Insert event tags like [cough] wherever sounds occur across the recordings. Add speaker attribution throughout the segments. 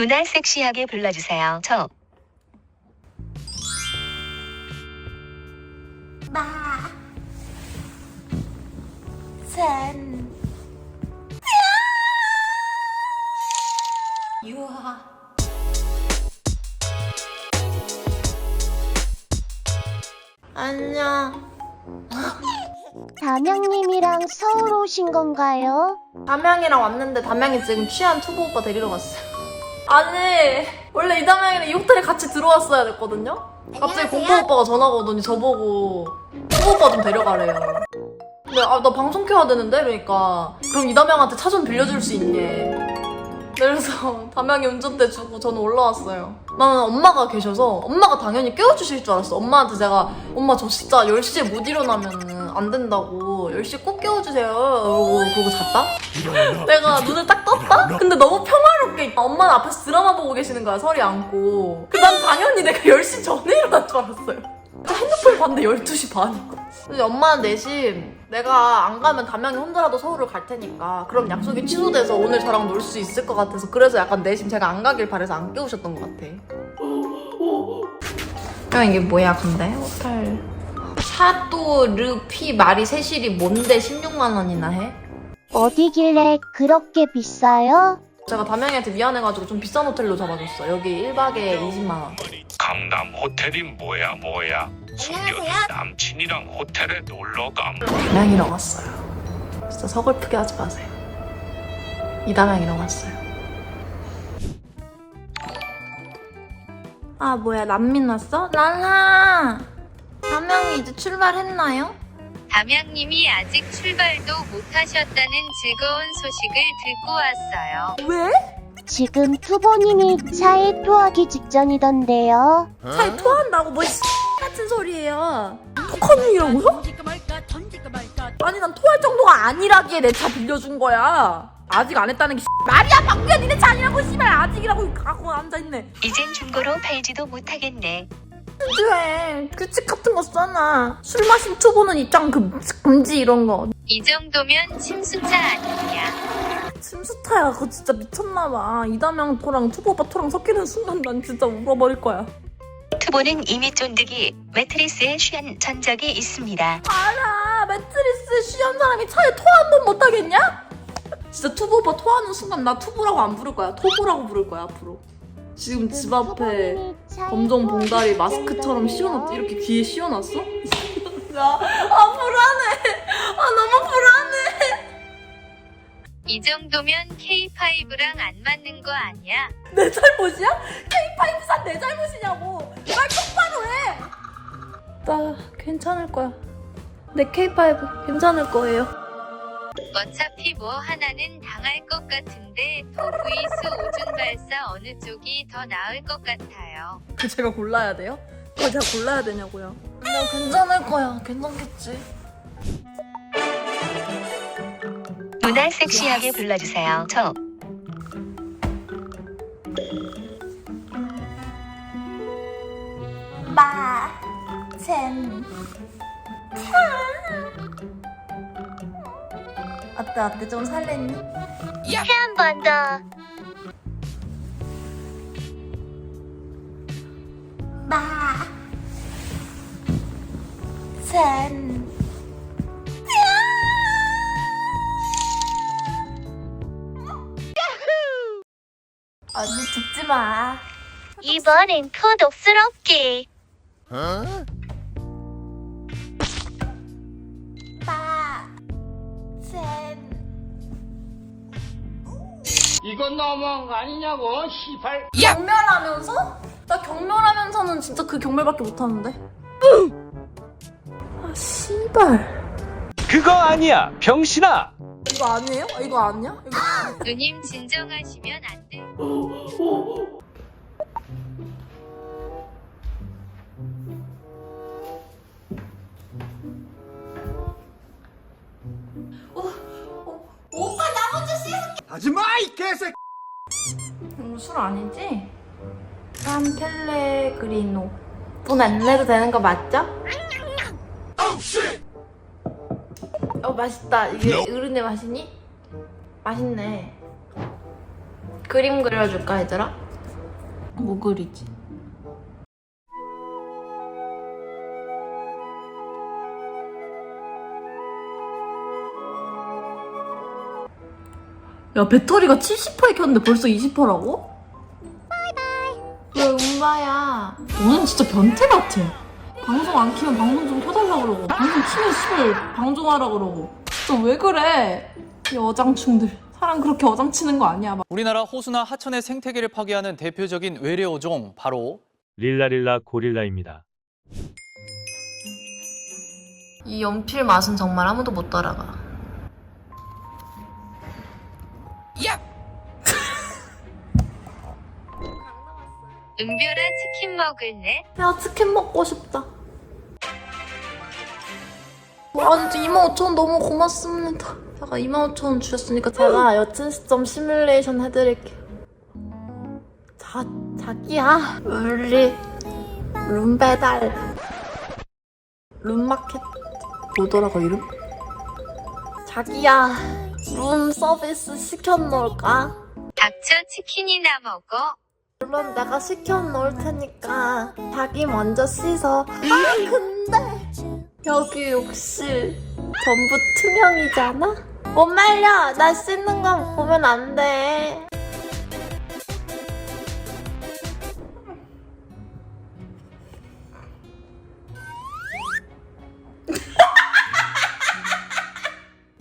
Speaker 1: 누나 섹시하게 불러주세요. 저
Speaker 2: 마, 젠, 유아. 안녕.
Speaker 3: 담양님이랑 서울 오신 건가요?
Speaker 2: 담양이랑 왔는데 담양이 지금 취한 투보 오빠 데리러 갔어요. 아니 원래 이 담양이랑 이 호텔에 같이 들어왔어야 됐거든요. 갑자기 공포 오빠가 전화가 오더니 저보고 투보 오빠 좀 데려가래요. 근데 아 나 방송 켜야 되는데 그러니까 그럼 이 담양한테 차 좀 빌려줄 수 있니? 그래서 [laughs] 담양이 운전대 주고 저는 올라왔어요. 나는 엄마가 계셔서 엄마가 당연히 깨워주실 줄 알았어. 엄마한테 제가 엄마 저 진짜 10시에 못 일어나면 안 된다고 10시에 꼭 깨워주세요. 그러고 그러고 잤다? 내가 눈을 딱 떴다? 근데 너무 평화 롭게 엄마는 앞에서 드라마 보고 계시는 거야 서리 안고. 그 난 당연히 내가 [laughs] 10시 전에 일어날 줄 알았어요. 핸드폰 봤는데 12시 반이고 근데 엄마는 대신 내가 안 가면 담양이 혼자라도 서울을 갈 테니까 그럼 약속이 취소돼서 오늘 저랑 놀 수 있을 것 같아서 그래서 약간 내심 제가 안 가길 바래서 안 깨우셨던 것 같아. 야 이게 뭐야 근데? 호텔. 샤또 르피 마리 세실이 뭔데 16만 원이나 해?
Speaker 3: 어디길래 그렇게 비싸요?
Speaker 2: 제가 담양이한테 미안해가지고 좀 비싼 호텔로 잡아줬어. 여기 1박에 20만 원.
Speaker 4: 강남 호텔이 뭐야 뭐야 숨겨둔 남친이랑 호텔에 놀러감
Speaker 2: 담양이랑 왔어요. 진짜 서글프게 하지 마세요. 이담양이랑 왔어요. 아 뭐야 난민 왔어? 랄라 담양이 이제 출발했나요?
Speaker 1: 담양님이 아직 출발도 못하셨다는 즐거운 소식을 듣고 왔어요.
Speaker 2: 왜?
Speaker 3: 지금 투보님이 차에 토하기 직전이던데요.
Speaker 2: 잘 토한다고 뭐 X 같은 소리예요. 토하는 일이라고요? 아니 난 토할 정도가 아니라기에 내 차 빌려준 거야. 아직 안 했다는 게 말이야 박구야 니네 차 아니라고 씨발 아직이라고 갖고 앉아있네.
Speaker 1: 이젠 중고로 팔지도 못하겠네.
Speaker 2: 그래 규칙 같은 거 써놔. 술 마신 투보는 입장 금, 금지 이런 거.
Speaker 1: 이 정도면 침수차 아니냐?
Speaker 2: 침수타야 그거 진짜 미쳤나봐. 이담양 토랑 투보 오빠 토랑 섞이는 순간 난 진짜 울어버릴 거야.
Speaker 1: 투보는 이미 쫀득이 매트리스에 취한 전적이 있습니다.
Speaker 2: 알아 매트리스 쉬한 사람이 차에 토 한 번 못하겠냐? 진짜 투보 오빠 토하는 순간 나 투보라고 안 부를 거야 토보라고 부를 거야 앞으로 지금 집 앞에 검정 봉다리 마스크처럼 씌워놨 이렇게 귀에 씌워놨어? 나, 아 불안해 아 너무 불안해
Speaker 1: 이 정도면 K5랑 안 맞는 거 아니야?
Speaker 2: 내 잘못이야? K5 산 내 잘못이냐고 말 똑바로 해 나 괜찮을 거야 내 K5 괜찮을 거예요
Speaker 1: 어차피 뭐 하나는 당할 것 같은데 토 vs 오줌 발사 어느 쪽이 더 나을 것 같아요.
Speaker 2: 그 제가 골라야 돼요? 그걸 제가 골라야 되냐고요? 그냥 괜찮을 거야. 괜찮겠지.
Speaker 1: 누나 섹시하게 불러주세요. 저
Speaker 2: 마, 젠, 어때 어때 좀 설렜니?
Speaker 3: 한번 더.
Speaker 2: 마, 젠. 언니 죽지 마.
Speaker 3: 이번엔 고독스럽게.
Speaker 2: 마,
Speaker 5: 이건 너무한 거 아니냐고, 시발.
Speaker 2: 경멸하면서? 나 경멸하면서는 진짜 그 경멸밖에 못하는데. 아 씨발.
Speaker 6: 그거 아니야, 병신아!
Speaker 2: 이거 아니에요? 아, 이거 아니야? 이거
Speaker 1: 누님 진정하시면 안 돼.
Speaker 2: 오 [laughs]
Speaker 5: 하지마, 이 개새끼!
Speaker 2: 이거 술 아니지? 산 펠레그리노. 돈 안 내도 되는 거 맞죠? 어 맛있다. 이게 어른의 맛이니? 맛있네. 그림 그려줄까 얘들아? 뭐 그리지? 야 배터리가 70%에 켰는데 벌써 20%라고? 바이바이 왜 운바야. 너는 진짜 변태 같아. 방송 안 키면 방송 좀 켜달라 그러고. 방송 키면 씨발 방송하라 그러고. 진짜 왜 그래? 이 어장충들. 사람 그렇게 어장치는 거 아니야 막.
Speaker 7: 우리나라 호수나 하천의 생태계를 파괴하는 대표적인 외래어종 바로
Speaker 6: 릴라릴라 고릴라입니다.
Speaker 2: 이 연필 맛은 정말 아무도 못 따라가
Speaker 1: 은별아 치킨 먹을래?
Speaker 2: 야 치킨 먹고 싶다 아 진짜 25,000원 너무 고맙습니다 제가 25,000원 주셨으니까 제가 여친 시점 시뮬레이션 해드릴게요 자, 자기야 우리 룸 배달 룸마켓 뭐더라고 이름? 자기야 룸 서비스 시켜놓을까?
Speaker 1: 닥쳐 치킨이나 먹어.
Speaker 2: 물론 내가 시켜 놓을 테니까 자기 먼저 씻어. 아 근데 여기 욕실 전부 투명이잖아? 못 말려. 나 씻는 건 보면 안 돼.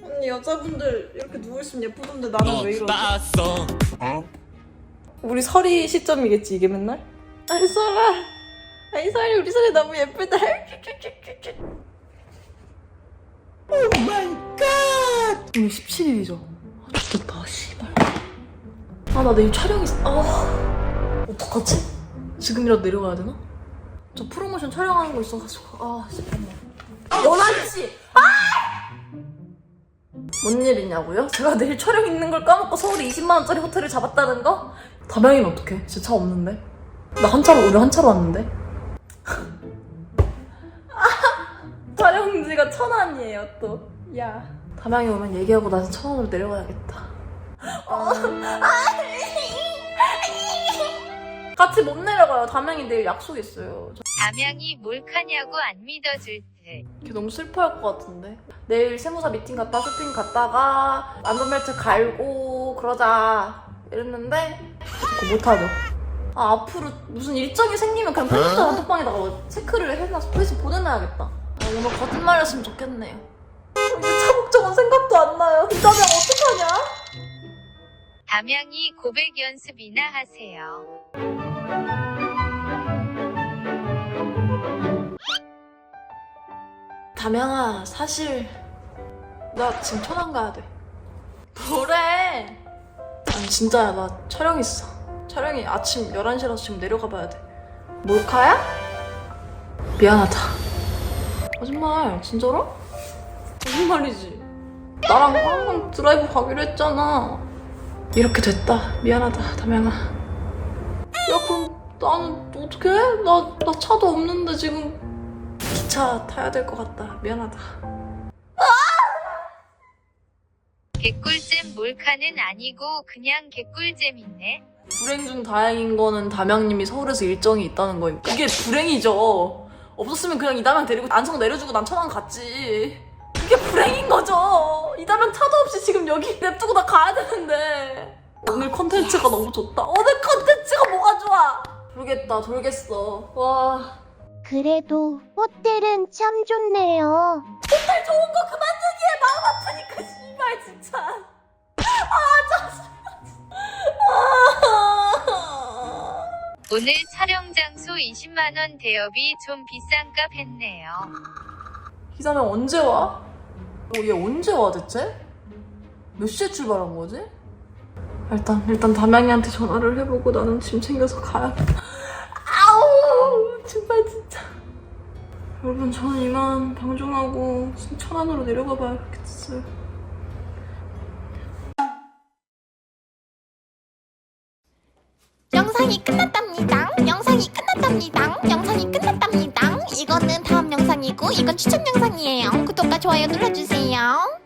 Speaker 2: 아니 여자분들 이렇게 누워있으면 예쁘던데 나는 왜 이러지? 우리 설이 시점이겠지 이게 맨날? 아이 설아 아이 설이 우리 설이 너무 예쁘다 오 마이 갓 오늘 17일이죠 아 좋겠다 씨발 아나 내일 촬영 있어 아 어떡하지? 지금이라도 내려가야 되나? 저 프로모션 촬영하는 거 있어가지고 아 잠깐만 11시 아! 뭔 일이냐고요? 제가 내일 촬영 있는 걸 까먹고 서울에 20만원짜리 호텔을 잡았다는 거? 다명이는 어떡해? 진짜 차 없는데? 나 한 차로, 우리 한 차로 왔는데? 아, [laughs] 촬영지가 천 원이에요, 또. 야. 다명이 오면 얘기하고 나서 천 원으로 내려가야겠다. 어. 같이 못 내려가요. 다명이 내일 약속 있어요. 저
Speaker 1: 담양이 몰카냐고 안 믿어줄 듯.
Speaker 2: 걔 너무 슬퍼할 것 같은데. 내일 세무사 미팅 갔다 쇼핑 갔다가 안전벨트 갈고 그러자 이랬는데 그거 못하죠. 아 앞으로 무슨 일정이 생기면 그냥 팬티터 단톡방에다가 뭐 체크를 해놔서 페이스 보내놔야겠다. 아, 오늘 거짓말이었으면 좋겠네요. 이제 차 걱정은 생각도 안 나요. 이자면 어떡하냐?
Speaker 1: 담양이 고백 연습이나 하세요.
Speaker 2: 담양아 사실 나 지금 천안 가야 돼 뭐래 진짜야 나 촬영 있어 촬영이 아침 11시라서 지금 내려가 봐야 돼 몰카야? 미안하다 거짓말 진짜로? 거짓말이지 나랑 항상 드라이브 가기로 했잖아 이렇게 됐다 미안하다 담양아 야 그럼 나는 어떡해? 나, 나 차도 없는데 지금 기차 타야 될 것 같다. 미안하다.
Speaker 1: 개꿀잼 몰카는 아니고 그냥 개꿀잼이네.
Speaker 2: 불행 중 다행인 거는 담양님이 서울에서 일정이 있다는 거니까. 그게 불행이죠. 없었으면 그냥 이담양 데리고 안성 내려주고 난 천안 갔지. 그게 불행인 거죠. 이담양 차도 없이 지금 여기 냅두고 나 가야 되는데. 오늘 컨텐츠가 너무 좋다. 오늘 컨텐츠가 뭐가 좋아? 돌겠다, 돌겠어. 와.
Speaker 3: 그래도 호텔은 참 좋네요.
Speaker 2: 호텔 좋은 거 그만 얘기해. 마음 아프니까, 씨발, 진짜. 아, 짜증나. 아.
Speaker 1: 오늘 촬영 장소 20만원 대여비 좀 비싼 값 했네요.
Speaker 2: 기사면 언제 와? 어, 얘 언제 와 대체? 몇 시에 출발한 거지? 일단 일단 담양이한테 전화를 해보고 나는 짐 챙겨서 가야겠다. 아우 정말 진짜. 여러분 저는 이만 방종하고 천안으로 내려가 봐야겠어요.
Speaker 8: 영상이 끝났답니다. 영상이 끝났답니다. 영상이 끝났답니다. 이거는 다음 영상이고 이건 추천 영상이에요. 구독과 좋아요 눌러주세요.